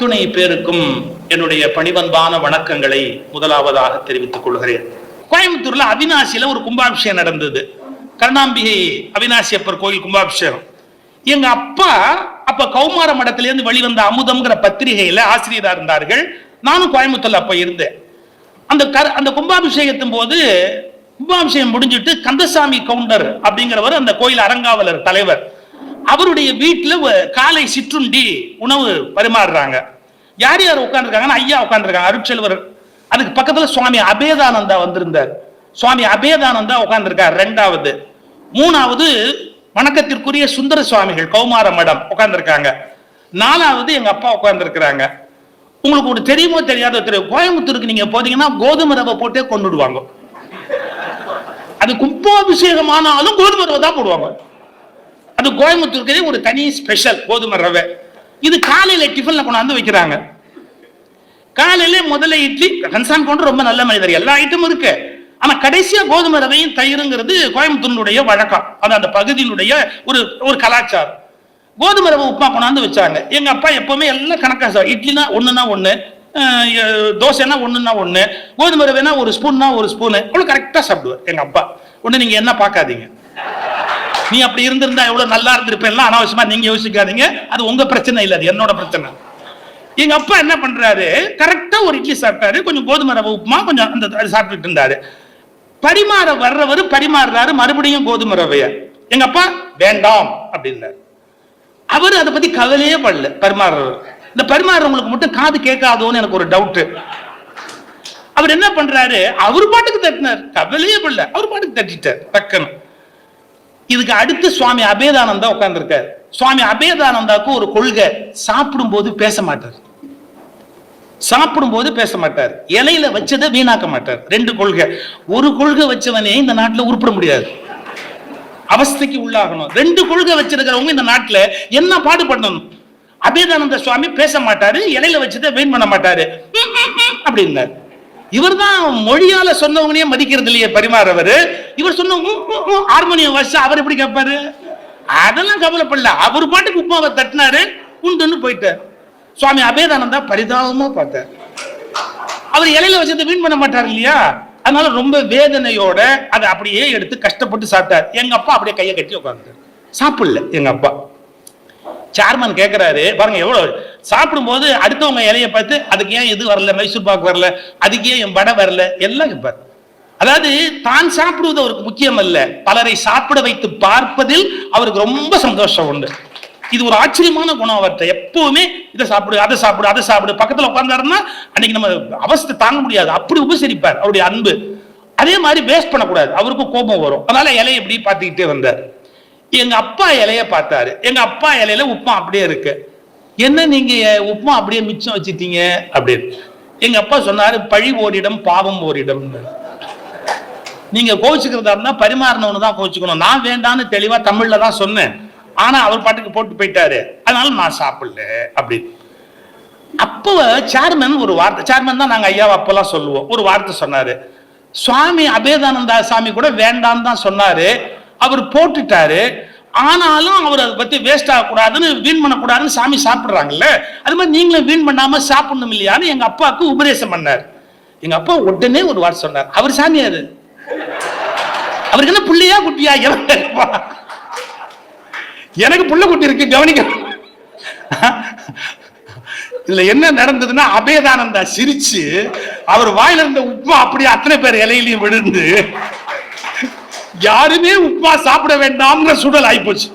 அத்துணை பேருக்கும் என்னுடைய பணிவன்பான வணக்கங்களை முதலாவதாக தெரிவித்துக் கொள்கிறேன். கோயம்புத்தூர்ல அவினாசியில ஒரு கும்பாபிஷேகம் நடந்தது. கருணாம்பிகை அவினாசி அப்பர் கோயில் கும்பாபிஷேகம். எங்க அப்பா அப்ப கௌமார மடத்திலிருந்து வெளிவந்த அமுதம்ங்கிற பத்திரிகையில ஆசிரியரா இருந்தார்கள். நானும் கோயம்புத்தூர்ல அப்ப இருந்தேன். அந்த கர் அந்த கும்பாபிஷேகத்தின் போது கும்பாபிஷேகம் முடிஞ்சிட்டு கந்தசாமி கவுண்டர் அப்படிங்கிறவர் அந்த கோயில் அறங்காவலர் தலைவர். அவருடைய வீட்டுல காலை சிற்றுண்டி உணவு பரிமாறுறாங்க. யார் யார் உட்காந்துருக்காங்கன்னா ஐயா உட்காந்துருக்காங்க அருட்செல்வர். அதுக்கு பக்கத்துல சுவாமி அபேதானந்தா வந்திருந்தார். சுவாமி அபேதானந்தா உட்காந்துருக்கார் ரெண்டாவது. மூணாவது வணக்கத்திற்குரிய சுந்தர சுவாமிகள் கௌமார மடம் உட்காந்துருக்காங்க நாலாவது எங்க அப்பா உட்காந்துருக்கிறாங்க உங்களுக்கு ஒரு தெரியுமோ தெரியாதோ தெரியும். கோயம்புத்தூருக்கு நீங்க போறீங்கன்னா கோதுமை ரவை போட்டே கொண்டுடுவாங்க. அது கும்பாபிஷேகம் ஆனாலும் கோதுமை ரவை தான் போடுவாங்க. அது கோயம்புத்தூருக்கு ஒரு தனி ஸ்பெஷல் கோதுமை ரவை. இது காலையில டிஃபன்ல கொண்டாந்து வைக்கிறாங்க. காலையில முதல்ல இட்லி கன்சான் கொண்டு ரொம்ப நல்ல மனிதர். எல்லா ஐட்டமும் இருக்கு. ஆனா கடைசியா கோதுமை ரவையும் தயிருங்கிறது கோயம்புத்தூருடைய வழக்கம். அது அந்த பகுதியினுடைய ஒரு ஒரு கலாச்சாரம். கோதுமை ரவை உப்புமா கொண்டாந்து வச்சாங்க. எங்க அப்பா எப்பவுமே எல்லாம் கணக்கா சார் இட்லினா ஒண்ணுனா ஒண்ணு தோசைனா ஒண்ணுனா ஒண்ணு கோதுமை ரவைனா ஒரு ஸ்பூன்னா ஒரு ஸ்பூனு அவ்வளவு கரெக்டா சாப்பிடுவார் எங்க அப்பா. ஒண்ணு நீங்க என்ன பார்க்காதீங்க. நீ அப்படி இருந்திருந்தா எவ்வளவு நல்லா இருந்திருப்பேன் அனாவசியமா நீங்க யோசிக்காதீங்க. அது உங்க பிரச்சனை இல்ல அது என்னோட பிரச்சனை. எங்க அப்பா என்ன பண்றாரு கரெக்டா ஒரு இட்லி சாப்பிட்டாரு கொஞ்சம் கோதுமை ரவை உப்புமா கொஞ்சம் அந்த சாப்பிட்டுட்டு இருந்தாரு. பரிமாற வர்றவர் பரிமாறுறாரு மறுபடியும் கோதுமை ரவைய. எங்க அப்பா வேண்டாம் அப்படின்னாரு. அவர் அதை பத்தி கவலையே படல பரிமாறுறவர். இந்த பரிமாறுறவங்களுக்கு மட்டும் காது கேட்காதோன்னு எனக்கு ஒரு டவுட் அவர் என்ன பண்றாரு அவர் பாட்டுக்கு தட்டினார். கவலையே படல அவர் பாட்டுக்கு தட்டிட்டார் டக்குன்னு. இதுக்கு அடுத்து சுவாமி அபேதானந்தா உட்கார்ந்துருக்காரு. சுவாமி அபேதானந்தாவுக்கு ஒரு கொள்கை சாப்பிடும்போது பேச மாட்டார். சாப்பிடும்போது பேச மாட்டார். இலையில வச்சதை வீணாக்க மாட்டார். ரெண்டு கொள்கை. ஒரு கொள்கை வச்சவனே இந்த நாட்டில் உருப்பிட முடியாது. அவஸ்தைக்கு உள்ளாகணும். ரெண்டு கொள்கை வச்சிருக்கிறவங்க இந்த நாட்டில் என்ன பாடுபடணும்? அபேதானந்த சுவாமி பேச மாட்டாரு இலையில வச்சதை வீண் பண்ண மாட்டாரு. அப்படின்னாரு. இவர் தான் இவர்தான் மொழியால சொன்னவங்களையே மதிக்கிறது இல்லையே பரிமாறவர் இவர் சொன்ன ஹார்மோனியம் வச்சு அவர் எப்படி கேட்பாரு? அதெல்லாம் கவலைப்படல. அவர் பாட்டுக்கு உப்மாவை தட்டினாரு உண்டுன்னு போயிட்டார். சுவாமி அபேதானந்தா பரிதாபமா பார்த்தார். அவர் இலையில வச்சதை வீண் பண்ண மாட்டார் இல்லையா? அதனால ரொம்ப வேதனையோட அதை அப்படியே எடுத்து கஷ்டப்பட்டு சாப்பிட்டார். எங்க அப்பா அப்படியே கையை கட்டி உட்கார்ந்தார் சாப்பிடல எங்க அப்பா. சேர்மன் கேட்குறாரு பாருங்க எவ்வளோ சாப்பிடும்போது அடுத்தவங்க இலையை பார்த்து அதுக்கு ஏன் இது வரல? மைசூர் பாக்கு வரல? அதுக்கு ஏன் என் வடை வரல? எல்லாம் கேட்பார் அதாவது தான் சாப்பிடுவது அவருக்கு முக்கியம் அல்ல பலரை சாப்பிட வைத்து பார்ப்பதில் அவருக்கு ரொம்ப சந்தோஷம் உண்டு. இது ஒரு ஆச்சரியமான குணம் அவர்கிட்ட. எப்பவுமே இதை சாப்பிடு அதை சாப்பிடு அதை சாப்பிடு. பக்கத்தில் உட்கார்ந்தாருன்னா அன்னைக்கு நம்ம அவஸ்தை தாங்க முடியாது. அப்படி உபசரிப்பார் அவருடைய அன்பு. அதே மாதிரி வேஸ்ட் பண்ணக்கூடாது. அவருக்கும் கோபம் வரும். அதனால இலையை இப்படி பார்த்துக்கிட்டே வந்தார். எங்க அப்பா இலைய பார்த்தாரு. எங்க அப்பா இலையில உப்புமா அப்படியே இருக்கு. என்ன நீங்க உப்புமா அப்படியே மிச்சம் வச்சிட்டீங்க? அப்படின்னு. எங்க அப்பா சொன்னாரு பழி ஓரிடம் பாவம் ஓரிடம் நீங்க கோவிச்சுக்கிறதா இருந்தா பரிமாறினவனு தான் கோவிச்சுக்கணும். நான் வேண்டான்னு தெளிவா தமிழ்ல தான் சொன்னேன். ஆனா அவர் பாட்டுக்கு போட்டு போயிட்டாரு. அதனால நான் சாப்பிடல அப்படி அப்போ சேர்மன் ஒரு வார்த்தை சேர்மன் தான் நாங்க ஐயாவை அப்பெல்லாம் சொல்லுவோம். ஒரு வார்த்தை சொன்னாரு. சுவாமி அபேதானந்தா சாமி கூட வேண்டான்னு தான் சொன்னாரு. அவர் போட்டுட்டாரு. ஆனாலும் அவர் அதை பத்தி வேஸ்ட் ஆகக்கூடாதுன்னு வீண் பண்ணக்கூடாதுன்னு சாமி சாப்பிடுறாங்கல்ல? அது மாதிரி நீங்களும் வீண் பண்ணாம சாப்பிடணும் இல்லையான்னு எங்க அப்பாவுக்கு உபதேசம் பண்ணார். எங்க அப்பா உடனே ஒரு வார்த்தை சொன்னார். அவர் சாமியாரு அவருக்கு என்ன புள்ளையா குட்டியா? எனக்கு எனக்கு புள்ள குட்டி இருக்கு கவனிக்க. இதுல என்ன நடந்ததுன்னா அபேதானந்தா சிரிச்சு அவர் வாயில இருந்த உப்புமா அப்படியே அத்தனை பேர் இலையிலையும் விழுந்து யாருமே உப்புமா சாப்பிட வேண்டாம்ங்கிற சூழல் ஆயிப்போச்சு.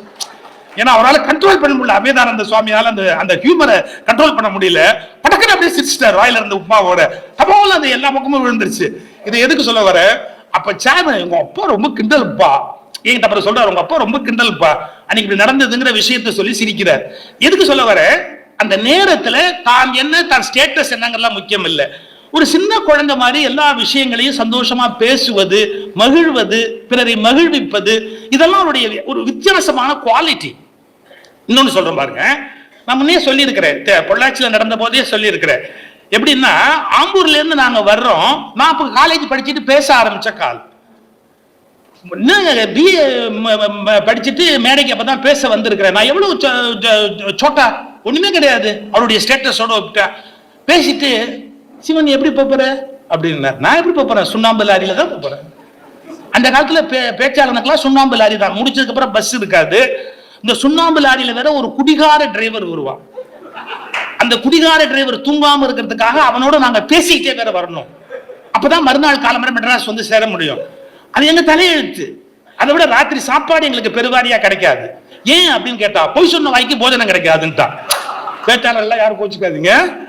ஏன்னா அவரால் கண்ட்ரோல் பண்ண முடியல. அபேதானந்த சுவாமியால் அந்த அந்த ஹியூமரை கண்ட்ரோல் பண்ண முடியல. படக்குன்னு அப்படியே சிரிச்சிட்டார் வாயில இருந்த உப்புமாவோட. அப்போல அந்த எல்லா பக்கமும் விழுந்துருச்சு. இதை எதுக்கு சொல்ல வர? அப்ப சேர்மன் உங்க அப்பா ரொம்ப கிண்டல்ப்பா என்கிட்ட அப்புறம் சொல்றாரு உங்க அப்பா ரொம்ப கிண்டல்ப்பா அன்னைக்கு இப்படி நடந்ததுங்கிற விஷயத்த சொல்லி சிரிக்கிறார். எதுக்கு சொல்ல வர? அந்த நேரத்துல தான் என்ன தான் ஸ்டேட்டஸ் என்னங்கறதுலாம் முக்கியம் இல்லை. ஒரு சின்ன குழந்தை மாதிரி எல்லா விஷயங்களையும் சந்தோஷமா பேசுவது மகிழ்வது பிறரை மகிழ்விப்பது இதெல்லாம் அவருடைய ஒரு வித்தியாசமான குவாலிட்டி இன்னொன்னு சொல்றேன் பாருங்க. நான் முன்னே சொல்லியிருக்கிறேன். தெ- நடந்த போதே சொல்லியிருக்கிறேன். எப்படின்னா ஆம்பூர்ல இருந்து நாங்க வர்றோம். நான் இப்போ காலேஜ் படிச்சுட்டு பேச ஆரம்பிச்ச கால். பிஏ படிச்சுட்டு மேடைக்கு அப்பதான் பேச வந்திருக்கிறேன். நான் எவ்வளவு சோட்டா? ஒண்ணுமே கிடையாது. அவருடைய ஸ்டேட்டஸோட பேசிட்டு சிவன் எப்படி போற? அப்படின்னார் நான் எப்படி போறேன்? சுண்ணாம்பு லாரியில தான் போறேன். அந்த காலத்துல பே- பேச்சாளனுக்கெல்லாம் சுண்ணாம்பு லாரி தான். முடிச்சதுக்கு அப்புறம் பஸ் இருக்காது. இந்த சுண்ணாம்பு லாரியில வேற ஒரு குடிகார டிரைவர் வருவான். அந்த குடிகார டிரைவர் தூங்காம இருக்கிறதுக்காக அவனோட நாங்க பேசிக்கிட்டே வேற வரணும். அப்பதான் மறுநாள் காலம்பர மெட்ராஸ் வந்து சேர முடியும். அது எங்க தலையெழுத்து. அதை விட ராத்திரி சாப்பாடு எங்களுக்கு பெருவாரியா கிடைக்காது. ஏன் அப்படின்னு கேட்டா பொய் சொன்ன வாய்க்கு போஜனம் கிடைக்காதுன்ட்டான். பேச்சாளர் எல்லாம் யாரும் கோச்சுக்காதீங்க.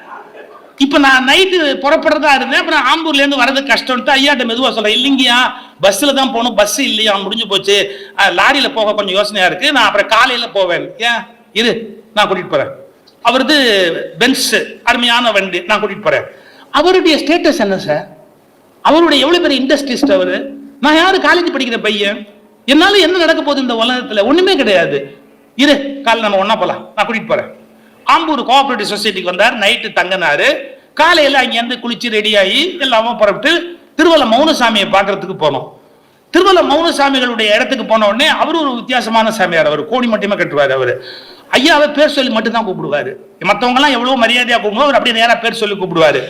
இப்போ நான் நைட்டு புறப்படுறதா இருந்தேன். அப்புறம் ஆம்பூர்லேருந்து வரது கஷ்டம்ட்டு ஐயாட்ட மெதுவாக சொல்ல இல்லைங்கயா பஸ்ஸில் தான் போகணும். பஸ் இல்லையா? முடிஞ்சு போச்சு. லாரியில் போக கொஞ்சம் யோசனையாக இருக்குது நான் அப்புறம் காலையில் போவேன். ஏன்? இரு நான் கூட்டிகிட்டு போகிறேன் அவரது பென்ஸ் அருமையான வண்டி. நான் கூட்டிகிட்டு போகிறேன் அவருடைய ஸ்டேட்டஸ் என்ன சார் அவருடைய எவ்வளோ பெரிய இண்டஸ்ட்ரிஸ்ட் அவரு? நான் யார்? காலேஜ் படிக்கிற பையன். என்னால் என்ன நடக்க போகுது இந்த உலகத்தில்? ஒன்றுமே கிடையாது. இரு காலையில் நம்ம ஒன்றா போகலாம் நான் கூட்டிகிட்டு போகிறேன் ஆம்பூர் கோஆபரேட்டிவ் சொசைட்டிக்கு வந்தார் நைட்டு தங்கினாரு. காலையில் அங்கேருந்து குளிச்சு ரெடியாகி எல்லாமே புறப்பட்டு திருவல்ல மௌனசாமியை பார்க்கறதுக்கு போனோம். திருவல்ல மௌனசாமிகளுடைய இடத்துக்கு போன உடனே அவர் ஒரு வித்தியாசமான சாமியார் அவர் கோடி மட்டுமே கட்டுவார் அவர். ஐயாவை பேர் சொல்லி மட்டும்தான் கூப்பிடுவாரு. மற்றவங்கலாம் எவ்வளோ மரியாதையாக கூப்பிடுவோம் அவர் அப்படியே நேராக பேர் சொல்லி கூப்பிடுவாரு.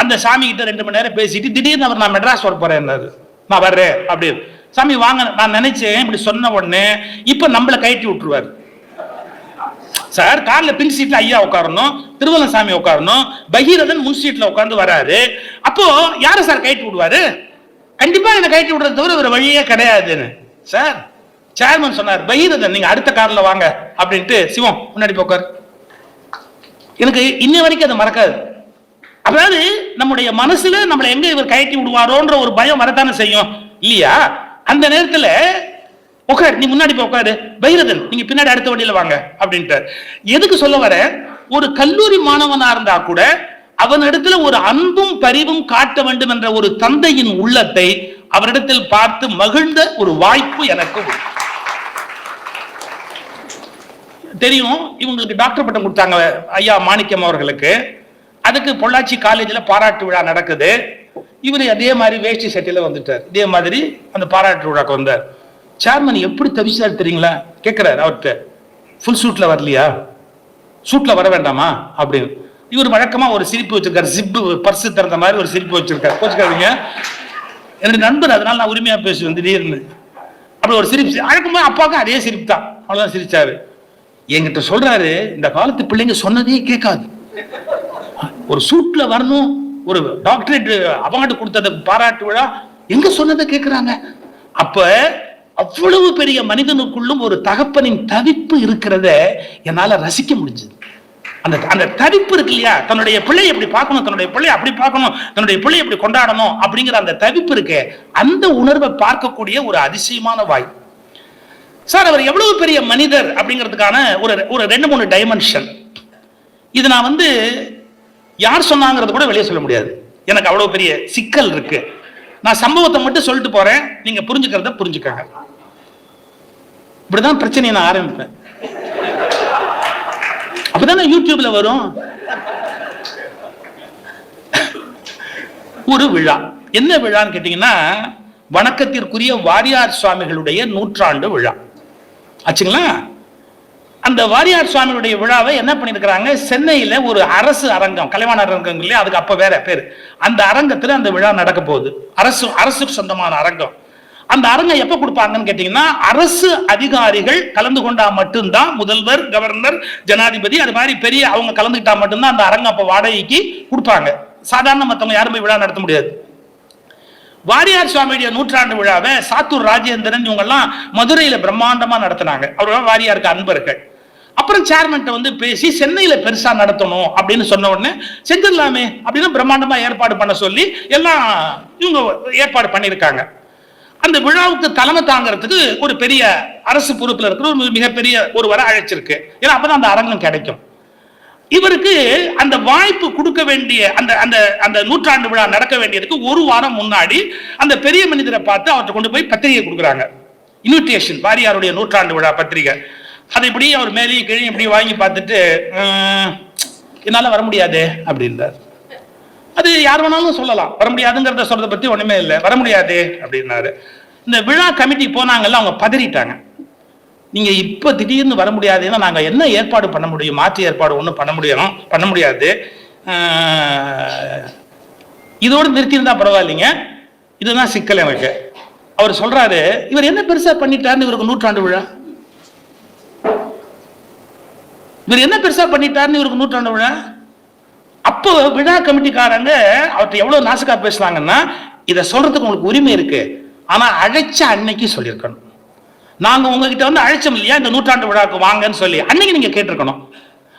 அந்த சாமி கிட்ட ரெண்டு மணி நேரம் பேசிட்டு திடீர்னு அவர் நான் மெட்ராஸ் வர போறேன் நான் வர்றேன் அப்படின்னு. சாமி வாங்க நான் நினைச்சேன். இப்படி சொன்ன உடனே இப்போ நம்மள கயட்டி விட்டுருவாரு. சார் கார்ல பின் சீட்ல ஐயா உட்காரணும் திருவள்ளம் சாமி உட்காரணும் பகீரதன் முன் சீட்ல உட்காந்து வராரு. அப்போ யாரு சார் கயட்டி விடுவாரு? கண்டிப்பா என்ன கைட்டு விடுறது தவிர வேற வழியே கிடையாதுன்னு. சார் சேர்மன் சொன்னார் பகீரதன் நீங்க அடுத்த கார்ல வாங்க அப்படின்ட்டு சிவம் முன்னாடி போக்கார். எனக்கு இன்ன வரைக்கும் அது மறக்காது. அதாவது நம்முடைய மனசுல நம்மளை எங்க இவர் கயட்டி விடுவாரோன்ற ஒரு பயம் வரத்தானே செய்யும். இல்லையா? அந்த நேரத்துல உட்கார் நீ முன்னாடி போய் உட்காரு பைரதன் நீங்க பின்னாடி அடுத்த வண்டியில வாங்க அப்படின்ட்டார். எதுக்கு சொல்ல வர? ஒரு கல்லூரி மாணவனா இருந்தா கூட அவனிடத்துல ஒரு அன்பும் பரிவும் காட்ட வேண்டும் என்ற ஒரு தந்தையின் உள்ளத்தை அவரிடத்தில் பார்த்து மகிழ்ந்த ஒரு வாய்ப்பு எனக்கு தெரியும் இவங்களுக்கு டாக்டர் பட்டம் கொடுத்தாங்க ஐயா மாணிக்கம் அவர்களுக்கு. அதுக்கு பொள்ளாச்சி காலேஜில் பாராட்டு விழா நடக்குது. இவர் அதே மாதிரி வேஷ்டி சட்டையில் வந்துட்டார். இதே மாதிரி அந்த பாராட்டு விழாக்கு வந்தார். சேர்மன் எப்படி தவிச்சார் தெரியுங்களா? கேட்குறாரு அவர்கிட்ட. ஃபுல் சூட்ல வரலையா? சூட்ல வர வேண்டாமா? அப்படின்னு. இவர் வழக்கமா ஒரு சிரிப்பு வச்சிருக்காரு. ஜிப்பு பர்சு திறந்த மாதிரி ஒரு சிரிப்பு வச்சிருக்காரு. கோச்சுக்காதீங்க. என்னுடைய நண்பர் அதனால நான் உரிமையா பேசுவேன். திடீர்னு. அப்படி ஒரு சிரிப்பு. அழக்கமாக அப்பாவுக்கும் அதே சிரிப்பு தான். அவ்வளவுதான் சிரிச்சாரு. என்கிட்ட சொல்றாரு இந்த காலத்து பிள்ளைங்க சொன்னதே கேட்காது. ஒரு சூட்ல வரணும். ஒரு டாக்டரேட் அவார்டு கொடுத்தத பாராட்டு விழா. எங்க சொன்னதை கேட்கிறாங்க அப்ப அவ்வளவு பெரிய மனிதனுக்குள்ளும் ஒரு தகப்பனின் தவிப்பு இருக்கிறத என்னால ரசிக்க முடிஞ்சது. அந்த அந்த தவிப்பு இருக்கு இல்லையா? தன்னுடைய பிள்ளையை எப்படி பார்க்கணும் தன்னுடைய பிள்ளையை அப்படி பார்க்கணும் தன்னுடைய பிள்ளையை எப்படி கொண்டாடணும் அப்படிங்கிற அந்த தவிப்பு இருக்கு அந்த உணர்வை பார்க்கக்கூடிய ஒரு அதிசயமான வாய்ப்பு சார் அவர் எவ்வளவு பெரிய மனிதர் அப்படிங்கிறதுக்கான ஒரு ஒரு ரெண்டு மூணு டைமென்ஷன் இது நான் வந்து யார் சொன்னாங்கிறது கூட வெளியே சொல்ல முடியாது. எனக்கு அவ்வளவு பெரிய சிக்கல் இருக்கு. நான் சம்பவத்தை மட்டும் சொல்லிட்டு போறேன். நீங்க புரிஞ்சுக்கிறத புரிஞ்சுக்கங்க. இப்படிதான் பிரச்சனையை நான் ஆரம்பிப்பேன். அப்பதானே யூடியூப்ல வரும். ஒரு விழா. என்ன விழான்னு கேட்டீங்கன்னா வணக்கத்திற்குரிய வாரியார் சுவாமிகளுடைய நூற்றாண்டு விழா. ஆச்சுங்களா? அந்த வாரியார் சுவாமியுடைய விழாவை என்ன பண்ணிருக்கிறாங்க சென்னையில ஒரு அரசு அரங்கம் கலைவாணர் அரங்கம் இல்லையா அதுக்கு அப்ப வேற பேர். அந்த அரங்கத்துல அந்த விழா நடக்க போகுது. அரசு அரசுக்கு சொந்தமான அரங்கம். அந்த அரங்கம் எப்ப கொடுப்பாங்கன்னு கேட்டீங்கன்னா அரசு அதிகாரிகள் கலந்து கொண்டா மட்டும்தான் முதல்வர் கவர்னர் ஜனாதிபதி அது மாதிரி பெரிய அவங்க கலந்துக்கிட்டா மட்டும்தான் அந்த அரங்க அப்ப வாடகைக்கு கொடுப்பாங்க. சாதாரண மத்தவங்க யாரும் போய் விழா நடத்த முடியாது. வாரியார் சுவாமியுடைய நூற்றாண்டு விழாவை சாத்தூர் ராஜேந்திரன் இவங்கெல்லாம் மதுரையில பிரம்மாண்டமா நடத்தினாங்க. அவரோட வாரியாருக்கு அன்பர்கள் அப்புறம் சேர்மன்ட்ட வந்து பேசி சென்னையில பெருசா நடத்தணும் அப்படின்னு சொன்ன உடனே செஞ்சிடலாமே அப்படின்னு பிரம்மாண்டமா ஏற்பாடு பண்ண சொல்லி எல்லாம் இவங்க ஏற்பாடு பண்ணியிருக்காங்க. அந்த விழாவுக்கு தலைமை தாங்கிறதுக்கு ஒரு பெரிய அரசு பொறுப்பில் இருக்கிற ஒரு மிகப்பெரிய ஒருவரை அழைச்சிருக்கு. ஏன்னா அப்பதான் அந்த அரங்கம் கிடைக்கும். இவருக்கு அந்த வாய்ப்பு கொடுக்க வேண்டிய அந்த அந்த அந்த நூற்றாண்டு விழா நடக்க வேண்டியதுக்கு ஒரு வாரம் முன்னாடி அந்த பெரிய மனிதரை பார்த்து அவர்கிட்ட கொண்டு போய் பத்திரிகை கொடுக்குறாங்க. இன்விடேஷன் வாரியாருடைய நூற்றாண்டு விழா பத்திரிகை. அதை இப்படி அவர் மேலேயும் கீழே இப்படி வாங்கி பார்த்துட்டு என்னால் வர முடியாது அப்படின்றார். அது யார் வேணாலும் சொல்லலாம். வர முடியாதுங்கிறத சொல்றத பத்தி ஒண்ணுமே இல்லை. வர முடியாது அப்படின்னாரு. இந்த விழா கமிட்டி போனாங்கல்ல அவங்க பதறிட்டாங்க. நீங்க இப்ப திடீர்னு வர முடியாதுன்னா நாங்க என்ன ஏற்பாடு பண்ண முடியும்? மாற்று ஏற்பாடு ஒன்றும் பண்ண முடியும் பண்ண முடியாது. இதோடு நிறுத்தியிருந்தா பரவாயில்லைங்க. இதுதான் சிக்கல் எனக்கு. அவர் சொல்றாரு இவர் என்ன பெருசா பண்ணிட்டாருன்னு இவருக்கு நூற்றாண்டு விழா? இவர் என்ன பெருசா பண்ணிட்டாருன்னு இவருக்கு நூற்றாண்டு விழா? அப்போ விழா கமிட்டிக்காரங்க அவர்கிட்ட எவ்வளவு நாசுக்கா பேசுனாங்கன்னா இதை சொல்றதுக்கு உங்களுக்கு உரிமை இருக்கு. ஆனா அழைச்ச அன்னைக்கு சொல்லியிருக்கணும். நாங்க உங்ககிட்ட வந்து அழைச்சோம் இல்லையா இந்த நூற்றாண்டு விழாவுக்கு வாங்கன்னு சொல்லி. அன்னைக்கு நீங்க கேட்டிருக்கணும்.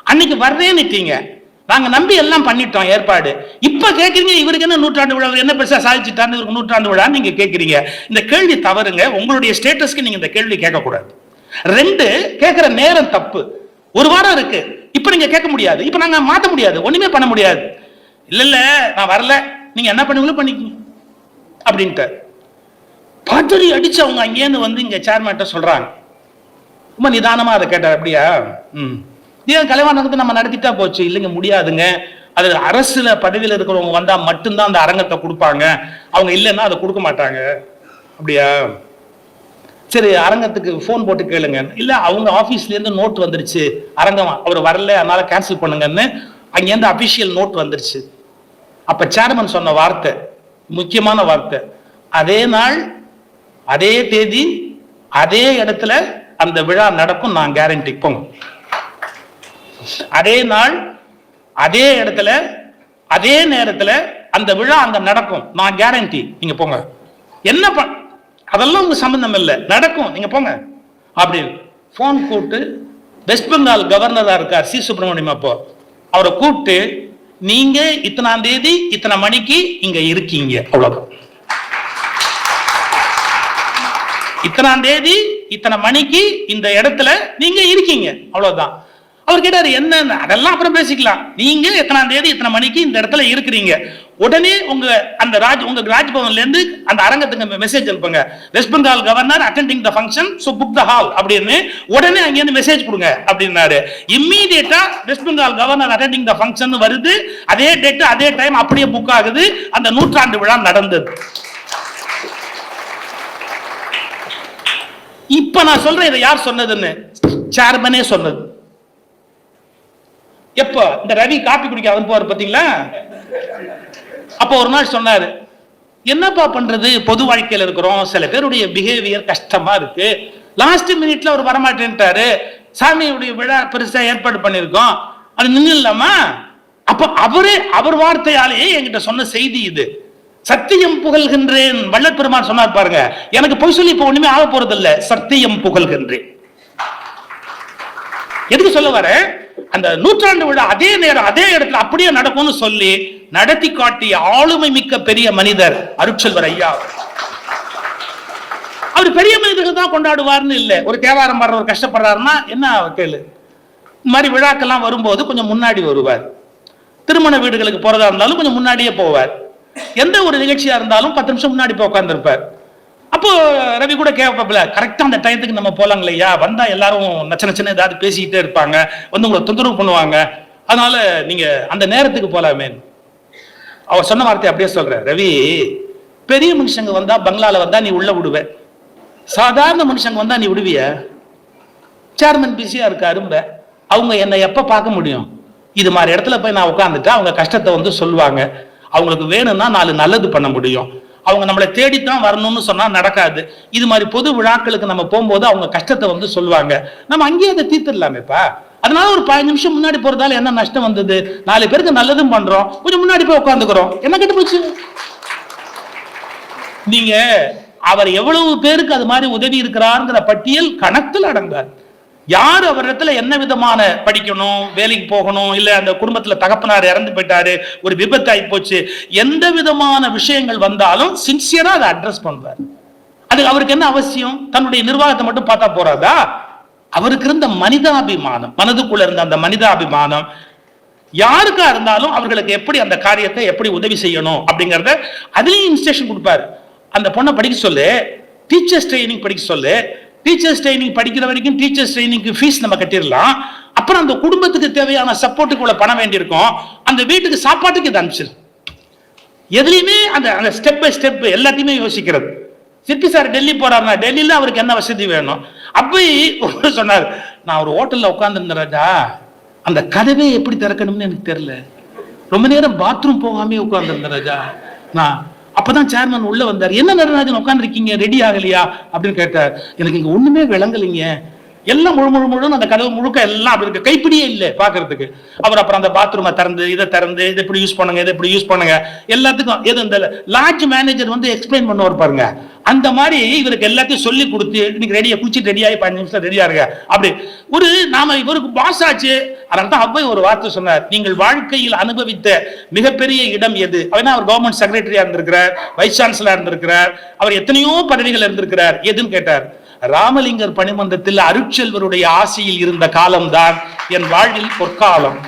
அன்னைக்கு வர்றேன்னுட்டீங்க நாங்க நம்பி எல்லாம் பண்ணிட்டோம் ஏற்பாடு. இப்ப கேக்குறீங்க இவருக்கு என்ன நூற்றாண்டு விழா என்ன பெருசா சாதிச்சுட்டான்னு இவருக்கு நூற்றாண்டு விழா நீங்க கேக்குறீங்க. இந்த கேள்வி தவறுங்க. உங்களுடைய ஸ்டேட்டஸ்க்கு நீங்க இந்த கேள்வி கேட்கக்கூடாது. ரெண்டு கேட்கிற நேரம் தப்பு. ஒரு வாரம் இருக்கு. இப்போ நீங்கள் கேட்க முடியாது. இப்போ நாங்கள் மாற்ற முடியாது. ஒன்றுமே பண்ண முடியாது. இல்லை இல்லை நான் வரல. நீங்கள் என்ன பண்ணுவீங்களோ பண்ணிக்கோங்க. அப்படின்ட்டு பதறி அடிச்சு அவங்க அங்கேருந்து வந்து இங்கே சேர்மேன்ட்ட சொல்கிறாங்க ரொம்ப நிதானமாக அதை கேட்டார். அப்படியா? ம். ஏன் கலைவாணத்தை நம்ம நடத்திட்டா போச்சு? இல்லைங்க முடியாதுங்க. அது அரசுல பதவியில் இருக்கிறவங்க வந்தால் மட்டும்தான் அந்த அரங்கத்தை கொடுப்பாங்க. அவங்க இல்லைன்னா அதை கொடுக்க மாட்டாங்க. அப்படியா? சரி அரங்கத்துக்கு ஃபோன் போட்டு கேளுங்க இல்ல அவங்க ஆபீஸ்ல இருந்து நோட் வந்துருச்சு. அரங்கம் அவர் வரல அதனால கேன்சல் பண்ணுங்கன்னு அங்கேருந்து அபிஷியல் நோட் வந்துருச்சு. அப்ப சேர்மன் சொன்ன வார்த்தை முக்கியமான வார்த்தை அதே நாள் அதே தேதி அதே இடத்துல அந்த விழா நடக்கும் நான் கேரண்டி போங்க. அதே நாள் அதே இடத்துல அதே நேரத்துல அந்த விழா அங்க நடக்கும் நான் கேரண்டி நீங்க போங்க. என்ன அதெல்லாம் உங்க சம்பந்தம் இல்லை நடக்கும். நீங்க போங்க. அப்படின்னு ஃபோன் கூப்பிட்டு வெஸ்ட் பெங்கால் கவர்னரா இருக்கார் சி சுப்பிரமணியம் அப்போ. அவரை கூப்பிட்டு நீங்க இத்தனாம் தேதி இத்தனை மணிக்கு இங்க இருக்கீங்க. அவ்வளவுதான். இத்தனாம் தேதி இத்தனை மணிக்கு இந்த இடத்துல நீங்க இருக்கீங்க. அவ்வளவுதான். அவர் கேட்டாரு என்ன அதெல்லாம் அப்புறம் பேசிக்கலாம். நீங்க எத்தனாம் தேதி இத்தனை மணிக்கு இந்த இடத்துல இருக்கிறீங்க. உடனே உங்க அந்த ராஜ் உங்க ராஜ்பவன்ல இருந்து அந்த அரங்கத்துக்கு மெசேஜ் அனுப்புங்க. West Bengal governor attending the function so book the hall அப்படின்னு உடனே அங்கேருந்து மெசேஜ் கொடுங்க அப்படின்னாரு. இம்மீடியட்டா West Bengal governor attending the function வருது. அதே டேட் அதே டைம் அப்படியே புக் ஆகுது. அந்த நூற்றாண்டு விழா நடந்தது. இப்ப நான் சொல்றேன் இதை யார் சொன்னதுன்னு? சேர்மனே சொன்னது. எப்போ? இந்த ரவி காப்பி குடிக்க அனுப்புவார் பார்த்தீங்களா அப்போ ஒரு நாள் சொன்னாரு என்னப்பா பண்றது? பொது வாழ்க்கையில இருக்கிறோம். சில பேருடைய பிஹேவியர் கஷ்டமா இருக்கு. லாஸ்ட் மினிட்ல அவர் வரமாட்டேன்ட்டாரு. சாமியுடைய விழா பெருசா ஏற்பாடு பண்ணிருக்கோம் அது நின்று இல்லாமா அப்ப அவரே அவர் வார்த்தையாலேயே என்கிட்ட சொன்ன செய்தி இது. சத்தியம் புகழ்கின்றேன். வள்ளல் பெருமான் சொன்னார் பாருங்க எனக்கு பொய் சொல்லி இப்ப ஒண்ணுமே ஆக போறது இல்ல சத்தியம் புகழ்கின்றேன். எதுக்கு சொல்ல வர அந்த நூற்றாண்டு விழா அதே நேரம் அதே இடத்துல அப்படியே நடக்கும்னு சொல்லி நடத்தி காட்டிய ஆளுமை மிக்க பெரிய மனிதர் அருட்செல்வர் ஐயா அவர் பெரிய மனிதர்கள் தான் கொண்டாடுவார்னு இல்ல. ஒரு தேவாரம் பாடுறவர் கஷ்டப்படுறாருன்னா என்ன கேளு? இந்த மாதிரி விழாக்கெல்லாம் வரும்போது கொஞ்சம் முன்னாடி வருவார். திருமண வீடுகளுக்கு போறதா இருந்தாலும் கொஞ்சம் முன்னாடியே போவார். எந்த ஒரு நிகழ்ச்சியா இருந்தாலும் பத்து நிமிஷம் முன்னாடி போய் உட்காந்துருப்பார் அப்போ ரவி கூட கேட்பாப்ல கரெக்டா அந்த டயத்துக்கு நம்ம போலாங்களையா வந்தா எல்லாரும் நச்ச நச்சன ஏதாவது பேசிக்கிட்டே இருப்பாங்க. வந்து உங்களை தொந்தரவு பண்ணுவாங்க. அதனால நீங்க அந்த நேரத்துக்கு போலாமே அவர் சொன்ன வார்த்தை அப்படியே சொல்ற ரவி பெரிய மனுஷங்க வந்தா பங்களால வந்தா நீ உள்ள விடுவ. சாதாரண மனுஷங்க வந்தா நீ விடுவிய. சேர்மன் பிஸியா இருக்காரும்ப அவங்க என்னை எப்ப பார்க்க முடியும்? இது மாதிரி இடத்துல போய் நான் உட்காந்துட்டா அவங்க கஷ்டத்தை வந்து சொல்லுவாங்க. அவங்களுக்கு வேணும்னா நாலு நல்லது பண்ண முடியும். அவங்க நம்மளை தேடித்தான் வரணும்னு சொன்னா நடக்காது. இது மாதிரி பொது விழாக்களுக்கு நம்ம போகும்போது அவங்க கஷ்டத்தை வந்து சொல்லுவாங்க. நம்ம அங்கேயே அதை தீர்த்துடலாமேப்பா? அதனால ஒரு பதினஞ்சு நிமிஷம் முன்னாடி போறதால என்ன நஷ்டம் வந்தது? நாலு பேருக்கு நல்லதும் பண்றோம். கொஞ்சம் முன்னாடி போய் உட்காந்துக்கிறோம். என்ன கெட்டு போச்சு? நீங்க அவர் எவ்வளவு பேருக்கு அது மாதிரி உதவி இருக்கிறாருங்கிற பட்டியல் கணக்கில் அடங்கார் யார் அவரிடத்துல என்ன விதமான படிக்கணும் வேலைக்கு போகணும் இல்ல அந்த குடும்பத்துல தகப்பனார் இறந்து போயிட்டாரு ஒரு விபத்து ஆகி போச்சு எந்த விதமான விஷயங்கள் வந்தாலும் சின்சியரா அதை அட்ரஸ் பண்ணுவார். அது அவருக்கு என்ன அவசியம்? தன்னுடைய நிர்வாகத்தை மட்டும் பார்த்தா போறாதா? அவருக்கு இருந்த மனிதாபிமானம் மனதுக்குள்ள இருந்த அந்த மனிதாபிமானம் யாருக்கா இருந்தாலும் அவர்களுக்கு எப்படி அந்த காரியத்தை எப்படி உதவி செய்யணும் அப்படிங்கறத அதுலயும் இன்ஸ்ட்ரக்ஷன் கொடுப்பாரு. அந்த பொண்ணை படிக்க சொல்லு டீச்சர்ஸ் ட்ரைனிங் படிக்க சொல்லு. டீச்சர்ஸ் ட்ரைனிங் படிக்கிற வரைக்கும் டீச்சர்ஸ் ட்ரைனிங்க்கு ஃபீஸ் நம்ம கட்டிடலாம். அப்புறம் அந்த குடும்பத்துக்கு தேவையான சப்போர்ட்டுக்கு உள்ள பணம் வேண்டியிருக்கும். அந்த வீட்டுக்கு சாப்பாட்டுக்கு இது அனுப்பிச்சிரு. எதுலையுமே அந்த அந்த ஸ்டெப் பை ஸ்டெப் எல்லாத்தையுமே யோசிக்கிறது. சிற்பி சார் டெல்லி போறாருனா டெல்லியில அவருக்கு என்ன வசதி வேணும்? அப்படி சொன்னார். நான் ஒரு ஹோட்டல்ல உட்கார்ந்திருந்தேன் ராஜா. அந்த கதவை எப்படி திறக்கணும்னு எனக்கு தெரியல. ரொம்ப நேரம் பாத்ரூம் போகாமே உட்காந்துருந்தேன் ராஜா. நான் அப்பதான் சேர்மன் உள்ள வந்தார். என்ன நடராஜன் உட்காந்துருக்கீங்க ரெடி ஆகலையா? அப்படின்னு கேட்டார். எனக்கு இங்க ஒண்ணுமே விளங்கலைங்க. எல்லாம் முழு முழு முழு அந்த கதவு முழுக்க எல்லாம் அப்படி இருக்கு. கைப்பிடியே இல்லை பாக்குறதுக்கு அவர் அப்புறம் அந்த பாத்ரூமை திறந்து இதை திறந்து இதை இப்படி யூஸ் பண்ணுங்க இதை இப்படி யூஸ் பண்ணுங்க. எல்லாத்துக்கும் எது இந்த லாட்ஜ் மேனேஜர் வந்து எக்ஸ்பிளைன் பண்ணுவார் பாருங்க. அந்த மாதிரி இவருக்கு எல்லாத்தையும் சொல்லி கொடுத்து இன்னைக்கு ரெடியா குளிச்சுட்டு ரெடியாகி பதினஞ்சு நிமிஷம் ரெடியா இருங்க. அப்படி. ஒரு நாம இவருக்கு பாஸ் ஆச்சு. அதனால தான் அவ்வை ஒரு வார்த்தை சொன்னார். நீங்கள் வாழ்க்கையில் அனுபவித்த மிகப்பெரிய இடம் எது? அவனா அவர் கவர்மெண்ட் செக்ரட்டரியா இருந்திருக்கிறார் வைஸ் சான்சலரா இருந்திருக்கிறார் அவர் எத்தனையோ பதவிகள் இருந்திருக்கிறார். எதுன்னு கேட்டார்? ராமலிங்கர் பணிமன்றத்தில் அருட்செல்வருடைய ஆசையில் இருந்த காலம்தான் என் வாழ்வில் பொற்காலம்.